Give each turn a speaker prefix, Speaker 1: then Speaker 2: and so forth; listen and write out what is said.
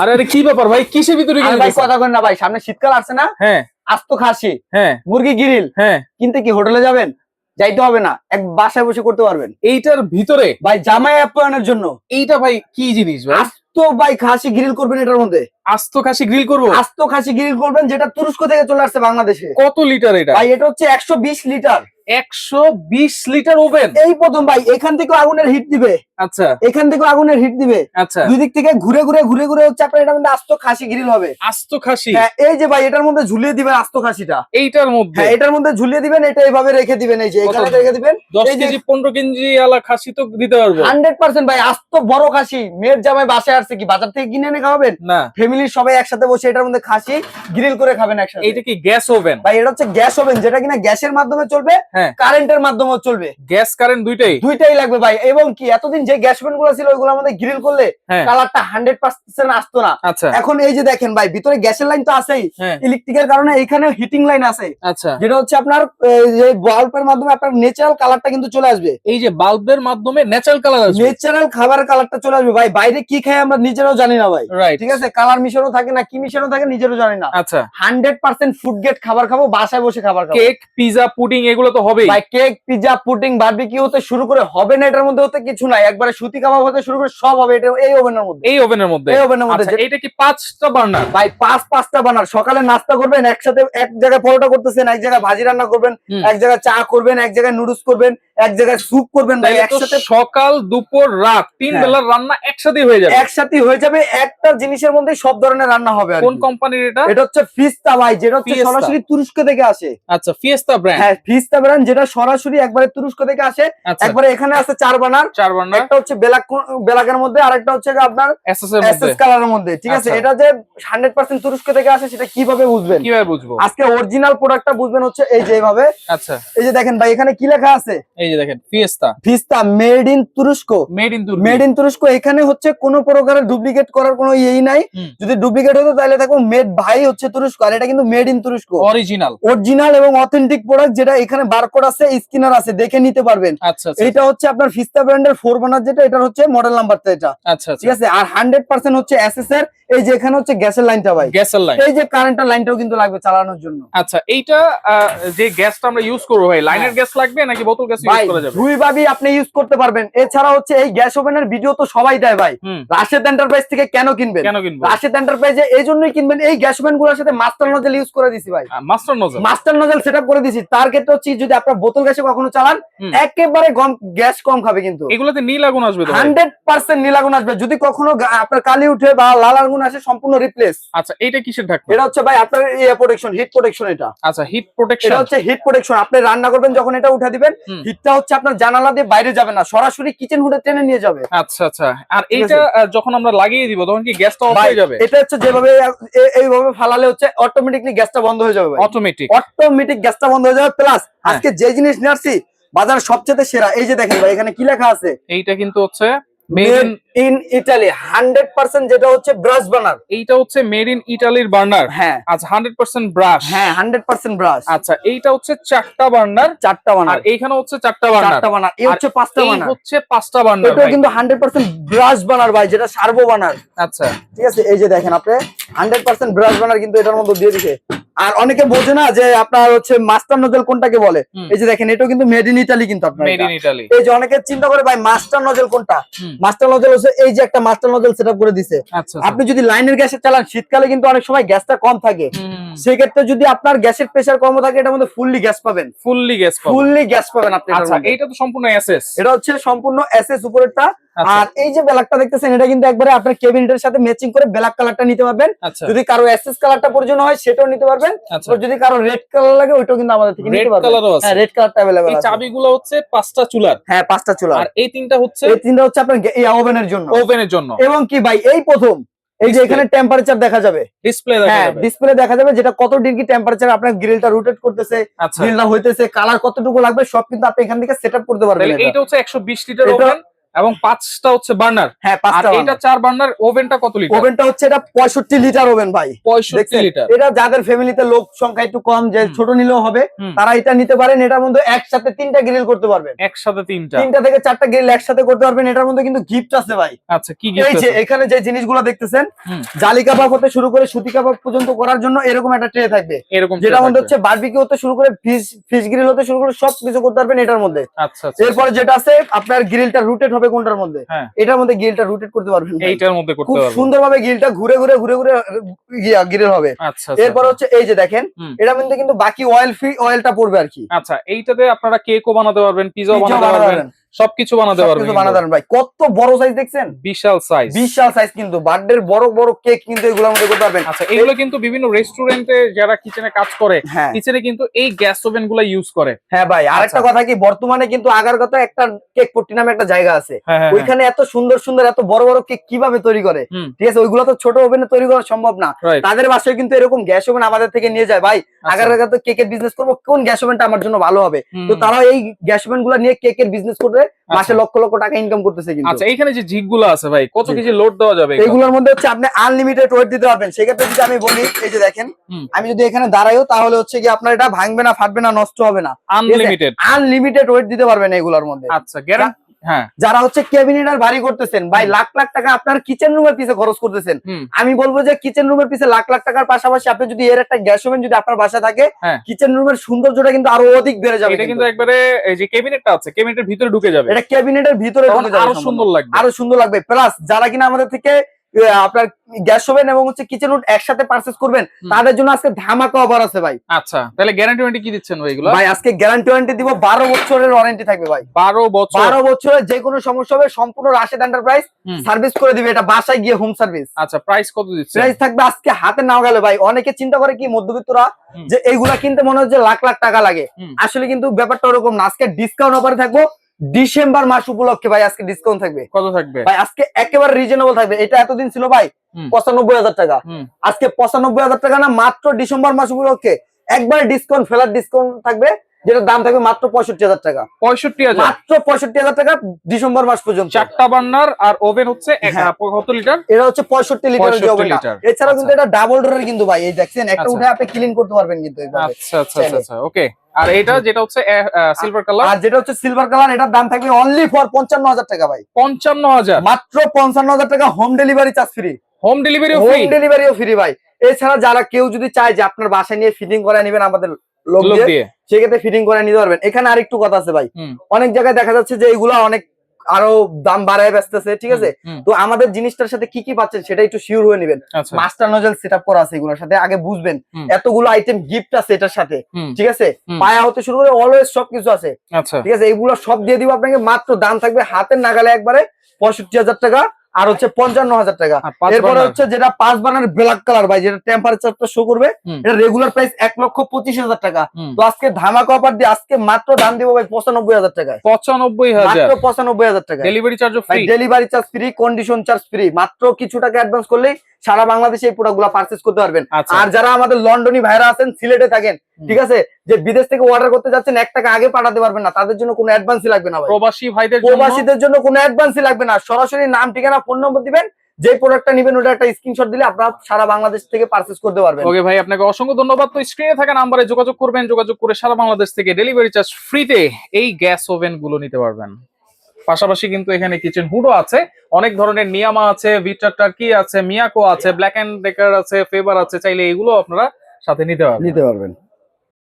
Speaker 1: আরে আরে কি ব্যাপার ভাই? কিসের ভিতরে
Speaker 2: ভাই কথা কন না ভাই সামনে শীতকাল আসছে না?
Speaker 1: হ্যাঁ।
Speaker 2: আস্ত খাসি
Speaker 1: হ্যাঁ।
Speaker 2: মুরগি গ্রিল।
Speaker 1: হ্যাঁ।
Speaker 2: কিনতে কি হোটেলে যাবেন? যাইতে হবে না এক বাসায় বসে করতে পারবেন।
Speaker 1: এইটার ভিতরে?
Speaker 2: ভাই জামাই আপ্যায়নের জন্য।
Speaker 1: এইটা ভাই কি জিনিস ভাই?
Speaker 2: আস্ত ভাই খাসি গ্রিল করবেন এটার মধ্যে।
Speaker 1: আস্ত খাসি গ্রিল করব?
Speaker 2: আস্ত খাসি গ্রিল করবেন যেটা তুরস্ক থেকে চলে আসছে বাংলাদেশে।
Speaker 1: কত লিটার এটা?
Speaker 2: ভাই এটা হচ্ছে একশো বিশ লিটার।
Speaker 1: একশো বিশ লিটার ওভেন।
Speaker 2: এই প্রথম ভাই এখান থেকে আগুনের হিট দিবে।
Speaker 1: আচ্ছা।
Speaker 2: এখান থেকে আগুনের হিট দিবে।
Speaker 1: আচ্ছা।
Speaker 2: দুই দিক থেকে ঘুরে ঘুরে ঘুরে ঘুরে হচ্ছে আপনার এটার মধ্যে আস্ত খাসি গ্রিল হবে।
Speaker 1: আস্ত খাসি?
Speaker 2: হ্যাঁ এই যে ভাই এটার মধ্যে ঝুলিয়ে দিবেন আস্ত খাসিটা।
Speaker 1: এইটার মধ্যে?
Speaker 2: হ্যাঁ এটার মধ্যে ঝুলিয়ে দিবেন এটা এইভাবে রেখে দিবেন এই যে এখানে রেখে দিবেন।
Speaker 1: দশ
Speaker 2: এই যে-
Speaker 1: কেজি পনেরো কেজি আলা খাসি তো দিতে পারব।
Speaker 2: হান্ড্রেড পার্সেন্ট ভাই আস্ত বড় খাসি। মেয়ের জামাই বাসায় আসছে কি বাজার থেকে কিনে এনে খাওয়াবেন?
Speaker 1: না।
Speaker 2: ফ্যামিলির সবাই একসাথে বসে এটার মধ্যে খাসি গ্রিল করে খাবেন একসাথে।
Speaker 1: এইটা কি গ্যাস ওভেন?
Speaker 2: ভাই এটা হচ্ছে গ্যাস ওভেন যেটা কিনা গ্যাসের মাধ্যমে চলবে
Speaker 1: হ্যাঁ।
Speaker 2: কারেন্টের মাধ্যমেও চলবে।
Speaker 1: গ্যাস কারেন্ট দুইটাই।
Speaker 2: দুইটাই লাগবে ভাই। এবং কি এতদিন যে গ্যাস ওভেনগুলো ছিল ওইগুলো আমাদের গ্রিল করলে
Speaker 1: হ্যাঁ।
Speaker 2: কালারটা হান্ড্রেড পার্সেন্ট আসতো না।
Speaker 1: আচ্ছা।
Speaker 2: এখন এই যে দেখেন ভাই ভিতরে গ্যাসের লাইন তো আছেই।
Speaker 1: হ্যাঁ।
Speaker 2: ইলেকট্রিকের কারণে এখানে হিটিং লাইন আছে।
Speaker 1: আচ্ছা।
Speaker 2: যেটা হচ্ছে আপনার বাল্বের মাধ্যমে আপনার ন্যাচারাল কালারটা কিন্তু চলে আসবে।
Speaker 1: এই যে বাল্বের মাধ্যমে ন্যাচারাল কালার আসবে।
Speaker 2: ন্যাচারাল খাবারের কালারটা চলে আসবে ভাই। বাইরে কি খাই আমরা নিজেরাও জানি না ভাই। ঠিক আছে? কালার মিশানো থাকে না কি মিশানো থাকে নিজেরও জানি না।
Speaker 1: আচ্ছা।
Speaker 2: হান্ড্রেড পার্সেন্ট ফুড গেট খাবার খাব বাসায় বসে খাবার খাব।
Speaker 1: কেক পিজা পুডিং এগুলো তো হবেই।
Speaker 2: ভাই কেক পিজা বারবিকিউ হতে শুরু করে হবে না এটার মধ্যে হতে কিছু নাই। একবারে সুতি কাবাব হতে শুরু করে সব হবে এটা এই ওভেনের মধ্যে।
Speaker 1: এই ওভেনের মধ্যে?
Speaker 2: এই ওভেনের মধ্যে।
Speaker 1: আচ্ছা এইটা কি পাঁচটা বার্নার?
Speaker 2: ভাই পাঁচ পাঁচটা বানার সকালে নাস্তা করবেন একসাথে এক জায়গায় পরোটা করতেছেন এক জায়গায় ভাজি রান্না করবেন এক জায়গায় চা করবেন এক জায়গায় নুডলস করবেন এক জায়গায় স্যুপ করবেন ভাই একসাথে
Speaker 1: সকাল দুপুর রাত তিন
Speaker 2: হ্যাঁ।
Speaker 1: বেলার রান্না একসাথে হয়ে যাবে?
Speaker 2: একসাথে হয়ে যাবে একটা জিনিসের মধ্যে সব ধরনের রান্না হবে
Speaker 1: কোন। কোম্পানির এটা?
Speaker 2: এটা হচ্ছে ফিস্তা ভাই যেটা হচ্ছে সরাসরি তুরস্ক থেকে আসে।
Speaker 1: আচ্ছা ফিস্তা ব্র্যান্ড
Speaker 2: হ্যাঁ ফিস্তা ব্র্যান্ড যেটা সরাসরি একবারে তুরস্ক থেকে আসে
Speaker 1: আচ্ছা।
Speaker 2: একবারে এখানে আছে চার বানার।
Speaker 1: চার বার্নার
Speaker 2: একটা হচ্ছে বেলাক বেলাকের মধ্যে আরেকটা হচ্ছে আপনার
Speaker 1: এসএস
Speaker 2: কালারের মধ্যে ঠিক আছে?
Speaker 1: আচ্ছা।
Speaker 2: এটা যে হান্ড্রেড পার্সেন্ট তুরস্ক থেকে আসে সেটা কীভাবে বুঝবেন?
Speaker 1: কীভাবে বুঝব?
Speaker 2: আজকে অরিজিনাল প্রোডাক্টটা বুঝবেন হচ্ছে এই যে এইভাবে।
Speaker 1: আচ্ছা।
Speaker 2: এই যে দেখেন ভাই এখানে কি লেখা আছে?
Speaker 1: এই যে দেখেন ফিয়েস্তা
Speaker 2: ফিস্তা মেড ইন তুরস্ক
Speaker 1: মেড ইন তুর্কি
Speaker 2: মেড ইন তুরস্ক এখানে হচ্ছে কোনো প্রকারের ডুপ্লিকেট করার কোনো ইয়েই নাই। যদি ডুপ্লিকেট হতো তাহলে দেখো মেড ভাই হচ্ছে তুরস্ক আর এটা কিন্তু মেড ইন তুরস্ক
Speaker 1: অরিজিনাল
Speaker 2: অরিজিনাল এবং অথেন্টিক প্রোডাক্ট যেটা এখানে বারকোড আছে স্ক্যানার আছে দেখে নিতে পারবেন।
Speaker 1: আচ্ছা আচ্ছা।
Speaker 2: এটা হচ্ছে আপনার ফিস্তা ব্র্যান্ডের ফোর বানার যেটা এটা হচ্ছে মডেল নাম্বারটা এটা।
Speaker 1: আচ্ছা
Speaker 2: ঠিক আছে? আর হান্ড্রেড পার্সেন্ট হচ্ছে এসএস এর এই যে এখানে হচ্ছে গ্যাসের লাইনটা ভাই।
Speaker 1: গ্যাসের লাইন
Speaker 2: এই যে কারেন্টের লাইনটাও কিন্তু লাগবে চালানোর জন্য।
Speaker 1: আচ্ছা এইটা যে গ্যাসটা আমরা ইউজ করব ভাই লাইনের
Speaker 2: হ্যাঁ।
Speaker 1: গ্যাস লাগবে নাকি বোতল গ্যাস ইউজ করা যাবে?
Speaker 2: দুই ভাবেই আপনি ইউজ করতে পারবেন। এছাড়া হচ্ছে এই গ্যাস ওভেনের ভিডিও তো সবাই দেয় ভাই। রাশেদ এন্টারপ্রাইজ থেকে কেন কিনবেন?
Speaker 1: কেন কিনবো?
Speaker 2: রাশেদ এন্টারপ্রাইজে এই জন্যই কিনবেন এই গ্যাস ওভেনগুলোর সাথে মাস্টার নজেল ইউজ করে দিছি ভাই।
Speaker 1: Master nozzle
Speaker 2: master nozzle setup করে দিছি। তার ক্ষেত্রে হচ্ছে যদি আপনার বোতল গ্যাসে কখনো চালান একেবারে গ্যাস কম খাবে কিন্তু।
Speaker 1: এগুলোতে নীল আগুন আসবে?
Speaker 2: হান্ড্রেড পার্সেন্ট নীলাগুন আসবে। যদি কখনো আপনার কালি উঠে বা লাল আগুন আসে সম্পূর্ণ রিপ্লেস
Speaker 1: আচ্ছা এইটা কিসের ঢাকনা?
Speaker 2: এটা হচ্ছে ভাই আপনার ইয়ে প্রোটেকশন হিট প্রোটেকশন এটা।
Speaker 1: আচ্ছা হিট প্রোটেকশন এটা
Speaker 2: হচ্ছে হিট প্রোটেকশন আপনি রান্না করবেন যখন এটা উঠে দিবেন হিটটা হচ্ছে আপনার জানালা দিয়ে বাইরে যাবে না। সরাসরি কিচেন হুডে টেনে নিয়ে যাবে।
Speaker 1: আচ্ছা আচ্ছা। আর এইটা যখন আমরা লাগিয়ে দিব তখন কি গ্যাসটা অফ হয়ে যাবে?
Speaker 2: এটা হচ্ছে যেভাবে এইভাবে ফালালে হচ্ছে অটোমেটিকলি গ্যাসটা বন্ধ হয়ে যাবে
Speaker 1: অটোমেটিক
Speaker 2: অটোমেটিক গ্যাসটা বন্ধ হয়ে যাবে প্লাস। আজকে যে জিনিস নিয়ে আসছি বাজার সবচেয়ে সেরা। এই যে দেখেন ভাই এখানে কি লেখা আছে?
Speaker 1: এইটা কিন্তু হচ্ছে made
Speaker 2: made
Speaker 1: in
Speaker 2: in Italy hundred percent যেটা হচ্ছে ব্রাশ বানার।
Speaker 1: এইটা হচ্ছে মেড ইন ইটালির বার্নার?
Speaker 2: হ্যাঁ।
Speaker 1: আচ্ছা হান্ড্রেড পার্সেন্ট ব্রাশ।
Speaker 2: হ্যাঁ হান্ড্রেড পার্সেন্ট ব্রাশ।
Speaker 1: আচ্ছা এইটা হচ্ছে চারটা বার্নার।
Speaker 2: চারটা
Speaker 1: আর এইখানে হচ্ছে চারটা বার্নার।
Speaker 2: চারটা বানার এই হচ্ছে পাঁচটা
Speaker 1: এই হচ্ছে পাঁচটা বার্নার
Speaker 2: এটাও কিন্তু হান্ড্রেড পার্সেন্ট ব্রাশ বানার ভাই যেটা সার্বো বানার।
Speaker 1: আচ্ছা।
Speaker 2: ঠিক আছে এই যে দেখেন আপনি হান্ড্রেড পার্সেন্ট ব্রাশ বানার কিন্তু এটার মধ্যে দিয়ে দিছে। আর অনেকে বোঝে না যে আপনার হচ্ছে মাস্টার নজেল কোনটাকে বলে। এই যে দেখেন এটাও কিন্তু মেড ইন ইটালি কিন্তু আপনার এই যে অনেকে চিন্তা করে ভাই মাস্টার নজেল কোনটা? মাস্টার নজেল এই যে একটা মাস্টার নজল সেট করে দিছে।
Speaker 1: আচ্ছা
Speaker 2: আপনি যদি লাইনের গ্যাসে চালান শীতকালে কিন্তু অনেক সময় গ্যাসটা কম থাকে। সেক্ষেত্রে যদি আপনার গ্যাসের প্রেসার কম থাকে এটার মধ্যে ফুললি গ্যাস পাবেন।
Speaker 1: ফুললি গ্যাস
Speaker 2: ফুললি গ্যাস পাবেন আপনি এটা
Speaker 1: আচ্ছা
Speaker 2: মধ্যে।
Speaker 1: তো সম্পূর্ণ এসএস
Speaker 2: এটা হচ্ছে সম্পূর্ণ এসএস উপরেরটা।
Speaker 1: আচ্ছা
Speaker 2: আর এই যে ব্ল্যাকটা দেখতেছেন এটা কিন্তু একবারে আপনার কেবিনেটের সাথে ম্যাচিং করে ব্ল্যাক কালারটা নিতে পারবেন
Speaker 1: আচ্ছা
Speaker 2: যদি কারো এসএস কালারটা প্রয়োজন হয় সেটাও নিতে পারবেন
Speaker 1: আচ্ছা
Speaker 2: আর যদি কারো রেড কালার লাগে ওইটাও কিন্তু আমাদের থেকে
Speaker 1: রেড
Speaker 2: নিতে পারবেন
Speaker 1: কালারও আছে
Speaker 2: হ্যাঁ রেড কালারটা अवेलेबल
Speaker 1: এই
Speaker 2: আছে
Speaker 1: চাবিগুলো হচ্ছে পাঁচটা চুলার
Speaker 2: হ্যাঁ পাঁচটা চুলা
Speaker 1: আর এই তিনটা হচ্ছে
Speaker 2: এই তিনটা হচ্ছে আপনার গে- এই ওভেনের জন্য
Speaker 1: ওভেনের জন্য
Speaker 2: এবং কি ভাই এই প্রথম এই যে
Speaker 1: Display।
Speaker 2: এখানে টেম্পারেচার দেখা যাবে
Speaker 1: ডিসপ্লে দেখা
Speaker 2: হ্যাঁ
Speaker 1: যাবে
Speaker 2: ডিসপ্লে দেখা যাবে যেটা কত ডিগ্রি টেম্পারেচার আপনার গ্রিলটা রোটেট করতেছে
Speaker 1: আচ্ছা
Speaker 2: গ্রিলটা হইতেছে কালার কতটুকু লাগবে সব কিন্তু আপনি এখান থেকে সেটআপ করতে পারবেন
Speaker 1: তাহলে
Speaker 2: এটা।
Speaker 1: এইটা হচ্ছে 120 লিটার
Speaker 2: এটা-
Speaker 1: ওভেন এবং পাঁচটা হচ্ছে বার্নার।
Speaker 2: হ্যাঁ পাঁচটা
Speaker 1: এটা চার বার্নার ওভেনটা কত লিটার
Speaker 2: ওভেনটা হচ্ছে এটা পঁয়ষট্টি লিটার ওভেন ভাই।
Speaker 1: পঁয়ষট্টি
Speaker 2: দেখছেন?
Speaker 1: লিটার
Speaker 2: এটা যাদের ফ্যামিলিতে লোক সংখ্যা একটু কম যে ছোট নিলেও হবে তারা এটা নিতে পারেন এটার মধ্যে একসাথে তিনটা গ্রিল করতে পারবেন।
Speaker 1: একসাথে তিনটা।
Speaker 2: তিনটা থেকে চারটা গ্রিল একসাথে করতে পারবেন এটার মধ্যে কিন্তু গিফট আছে ভাই।
Speaker 1: আচ্ছা কি
Speaker 2: এই
Speaker 1: গিফট
Speaker 2: যে এখানে যে জিনিসগুলো দেখতেছেন। জালি কাবাব হতে শুরু করে সুতি কাবাব পর্যন্ত করার জন্য এরকম একটা ট্রে থাকবে।
Speaker 1: এরকম
Speaker 2: যেটা মধ্যে হচ্ছে বারবিকিউ হতে শুরু করে ফিশ ফিশ গ্রিল হতে শুরু করে সব কিছু করতে পারবেন এটার মধ্যে।
Speaker 1: আচ্ছা আচ্ছা
Speaker 2: এরপরে যেটা আছে আপনার গ্রিলটা রুটেট হবে কোনটার মধ্যে?
Speaker 1: হ্যাঁ।
Speaker 2: এটার মধ্যে গিলটা রোটেট করতে পারবেন
Speaker 1: এইটার মধ্যে করতে
Speaker 2: খুব
Speaker 1: পারব।
Speaker 2: সুন্দরভাবে গিলটা ঘুরে ঘুরে ঘুরে ঘুরে গ্রিল হবে।
Speaker 1: আচ্ছা আচ্ছা,
Speaker 2: এরপর হচ্ছে এই যে দেখেন
Speaker 1: এটার
Speaker 2: এটা মধ্যে কিন্তু বাকি অয়েল ফ্রি অয়েলটা পড়বে আর কি।
Speaker 1: আচ্ছা এইটাতে আপনারা কেকও বানাতে পারবেন পিজাও বানাতে পারবেন।
Speaker 2: পারবেন,
Speaker 1: সবকিছু বানাতে পারবেন
Speaker 2: সবকিছু বানাতে পারবেন ভাই। কত বড় সাইজ দেখছেন?
Speaker 1: বিশাল সাইজ
Speaker 2: বিশাল সাইজ কিন্তু। বার্থডে বড় বড় কেক কিন্তু এগুলোর মধ্যে করতে পারবেন।
Speaker 1: আচ্ছা এগুলো কিন্তু বিভিন্ন রেস্টুরেন্টে যারা কিচেনে কাজ করে
Speaker 2: হ্যাঁ।
Speaker 1: কিচেনে কিন্তু এই গ্যাস ওভেনগুলা ইউজ করে।
Speaker 2: হ্যাঁ ভাই আরেকটা
Speaker 1: আচ্ছা।
Speaker 2: কথা কি? বর্তমানে কিন্তু আগার কথা একটা কেক পট্টি নামে একটা জায়গা আছে।
Speaker 1: হ্যাঁ হ্যাঁ
Speaker 2: ওইখানে এত সুন্দর সুন্দর এত বড় বড় কেক কীভাবে তৈরি করে? ঠিক আছে ওইগুলো তো ছোট ওভেনে তৈরি করা সম্ভব না। তাদের বাসায় কিন্তু এরকম গ্যাস ওভেন আমাদের থেকে নিয়ে যায়। ভাই
Speaker 1: আচ্ছা।
Speaker 2: আগার আগে কেকের বিজনেস করব কোন গ্যাস ওভেনটা আমার জন্য ভালো হবে? তো তারা এই গ্যাস ওভেনগুলো নিয়ে কেকের বিজনেস করে মাসে লক্ষ লক্ষ টাকা ইনকাম করতেছে কিন্তু।
Speaker 1: আচ্ছা এখানে যে জিগগুলো আছে ভাই কত
Speaker 2: কিছু
Speaker 1: কেজি লোড দেওয়া যাবে
Speaker 2: এগুলোর মধ্যে হচ্ছে আপনি আনলিমিটেড ওয়েট দিতে পারবেন। সেক্ষেত্রে যদি আমি বলি এই যে দেখেন আমি যদি এখানে দাঁড়াইও তাহলে হচ্ছে কি আপনার এটা ভাঙবে না ফাটবে না নষ্ট হবে না।
Speaker 1: আনলিমিটেড
Speaker 2: আনলিমিটেড ওয়েট দিতে পারবেন এগুলোর মধ্যে।
Speaker 1: আচ্ছা গ্যারান্টি
Speaker 2: যারা হচ্ছে ক্যাবিনেট আর ভারী করতেছেন ভাই লাখ লাখ টাকা আপনার কিচেন রুমের পিছে খরচ করতেছেন। আমি বলব যে কিচেন রুমের পিছে লাখ লাখ টাকার পাশাপাশি আপনি যদি এর একটা গ্যাস ওভেন যদি আপনার বাসা থাকে
Speaker 1: হ্যাঁ।
Speaker 2: কিচেন রুমের সৌন্দর্যটা কিন্তু আরও অধিক বেড়ে যাবে
Speaker 1: এটা কিন্তু। একবারে এই যে ক্যাবিনেটটা আছে ক্যাবিনেটের ভিতরে ঢুকে যাবে।
Speaker 2: এটা ক্যাবিনেটের ভিতরে ঢুকে যাবে আরও
Speaker 1: সুন্দর লাগবে।
Speaker 2: আরও সুন্দর লাগবে। প্লাস যারা কিনা আমাদের থেকে আপনার গ্যাস ওভেন এবং হচ্ছে কিচেন রুট একসাথে পারচেস করবেন তাদের জন্য আজকে ধামাকা অফার আছে ভাই।
Speaker 1: আচ্ছা তাহলে গ্যারান্টি ওয়ারেন্টি কি দিচ্ছেন ভাই এগুলো?
Speaker 2: ভাই আজকে গ্যারান্টি ওয়ারেন্টি দিব বারো বছরের ওয়ারেন্টি থাকবে ভাই।
Speaker 1: বারো বছর।
Speaker 2: বারো বছরের যে কোনো সমস্যা হবে সম্পূর্ণ রাশেদ এন্টারপ্রাইজ। সার্ভিস করে দিবে এটা বাসায় গিয়ে হোম সার্ভিস
Speaker 1: আচ্ছা প্রাইস কত দিচ্ছেন?
Speaker 2: প্রাইস থাকবে আজকে হাতে নাও গেলে ভাই। অনেকে চিন্তা করে কি মধ্যবিত্তরা যে এইগুলা কিনতে মনে হচ্ছে লাখ লাখ টাকা লাগে। আসলে কিন্তু ব্যাপারটা ওরকম না। আজকে ডিসকাউন্ট অফারে থাকব ডিসেম্বর মাস উপলক্ষে ভাই আজকে ডিসকাউন্ট থাকবে।
Speaker 1: কত থাকবে?
Speaker 2: ভাই আজকে একেবারে রিজনেবল থাকবে। এটা এতদিন ছিল ভাই পঁচানব্বই হাজার টাকা। আজকে পঁচানব্বই হাজার টাকা না মাত্র ডিসেম্বর মাস উপলক্ষে একবার ডিসকাউন্ট ফেলার ডিসকাউন্ট থাকবে যেটার দাম থাকবে মাত্র পঁয়ষট্টি হাজার টাকা।
Speaker 1: পঁয়ষট্টি হাজার।
Speaker 2: মাত্র পঁয়ষট্টি হাজার টাকা ডিসেম্বর মাস পর্যন্ত।
Speaker 1: চারটা বার্নার আর ওভেন হচ্ছে
Speaker 2: হ্যাঁ।
Speaker 1: কত লিটার।
Speaker 2: এটা হচ্ছে পঁয়ষট্টি লিটারের
Speaker 1: 65 লিটার।
Speaker 2: এছাড়াও কিন্তু
Speaker 1: আচ্ছা।
Speaker 2: এটা ডাবল ডোরের কিন্তু ভাই এই দেখছেন একটা
Speaker 1: আচ্ছা।
Speaker 2: উঠে আপনি ক্লিন করতে পারবেন কিন্তু
Speaker 1: আচ্ছা আচ্ছা আচ্ছা ওকে। আর এটা যেটা হচ্ছে সিলভার কালার
Speaker 2: আর যেটা হচ্ছে সিলভার কালার এটার দাম থাকবে অনলি ফর পঞ্চান্ন হাজার টাকা ভাই।
Speaker 1: পঞ্চান্ন হাজার
Speaker 2: মাত্র পঞ্চান্ন হাজার টাকা home delivery charge free
Speaker 1: home delivery
Speaker 2: home
Speaker 1: delivery
Speaker 2: ডেলিভারিও free ভাই। এছাড়া যারা কেউ যদি চায় যে আপনার বাসায় নিয়ে ফিটিং করে নেবেন আমাদের লোক দিয়ে সেক্ষেত্রে ফিটিং করে নিতে পারবেন। এখানে আরেকটু কথা আছে ভাই। অনেক জায়গায় দেখা যাচ্ছে যে এগুলো অনেক আরও দাম বাড়ায় ব্যস্তেছে ঠিক আছে? তো আমাদের জিনিসটার সাথে কি কি পাচ্ছেন সেটা একটু শিওর হয়ে নেবেন। মাস্টার নজল সেট আপ করা আছে এগুলোর সাথে আগে বুঝবেন। এতগুলো আইটেম গিফট আছে এটার সাথে ঠিক আছে? পায়া হতে শুরু করে অলওয়েজ সবকিছু আছে।
Speaker 1: আচ্ছা।
Speaker 2: ঠিক আছে? এগুলো সব দিয়ে দিব আপনাকে মাত্র দাম থাকবে হাতের নাগালে একবারে পঁয়ষট্টি হাজার টাকা আর হচ্ছে পঞ্চান্ন হাজার টাকা এরপরে হচ্ছে যেটা পাঁচ বানার ব্ল্যাক কালার ভাই যেটা টেম্পারেচারটা শো করবে এটা রেগুলার প্রাইস এক লক্ষ পঁচিশ হাজার টাকা। তো আজকে ধামাকা অফার দিয়ে আজকে মাত্র দাম দিব ভাই পঁচানব্বই হাজার টাকা
Speaker 1: পঁচানব্বই হাজার।
Speaker 2: মাত্র পঁচানব্বই হাজার টাকা
Speaker 1: delivery charge free
Speaker 2: delivery charge free condition charge free মাত্র কিছু টাকা অ্যাডভান্স করলেই সারা বাংলাদেশে এই প্রোডাক্টগুলো পার্চেস করতে পারবেন।
Speaker 1: আচ্ছা।
Speaker 2: আর যারা আমাদের লন্ডনী ভাইরা আছেন সিলেটে থাকেন ঠিক আছে? যে বিদেশ থেকে অর্ডার করতে যাচ্ছেন এক টাকা আগে পাঠাতে পারবেন না তাদের জন্য কোনো অ্যাডভান্সই লাগবে না
Speaker 1: প্রবাসী ভাইদের জন্য?
Speaker 2: প্রবাসীদের জন্য কোনো অ্যাডভান্সই লাগবে না। সরাসরি নাম ঠিকানা ফোন নম্বর দিবেন যে প্রোডাক্টটা নেবেন ওটা একটা স্ক্রিনশট দিলে আপনারা সারা বাংলাদেশ থেকে পার্চেস করতে পারবেন।
Speaker 1: ওকে ভাই আপনাকে অসংখ্য ধন্যবাদ। তো স্ক্রিনে থাকা নাম্বারে যোগাযোগ করবেন যোগাযোগ করে সারা বাংলাদেশ থেকে ডেলিভারি চার্জ ফ্রিতে এই গ্যাস ওভেনগুলো নিতে পারবেন। পাশাপাশি কিন্তু এখানে কিচেন হুডও আছে। অনেক ধরনের নিয়ামা আছে ভিটার টার্কি আছে মিয়াকো আছে ব্ল্যাক অ্যান্ড ডেকার আছে ফেভার আছে, চাইলে এগুলো আপনারা সাথে নিতে পারবেন।
Speaker 2: নিতে পারবেন।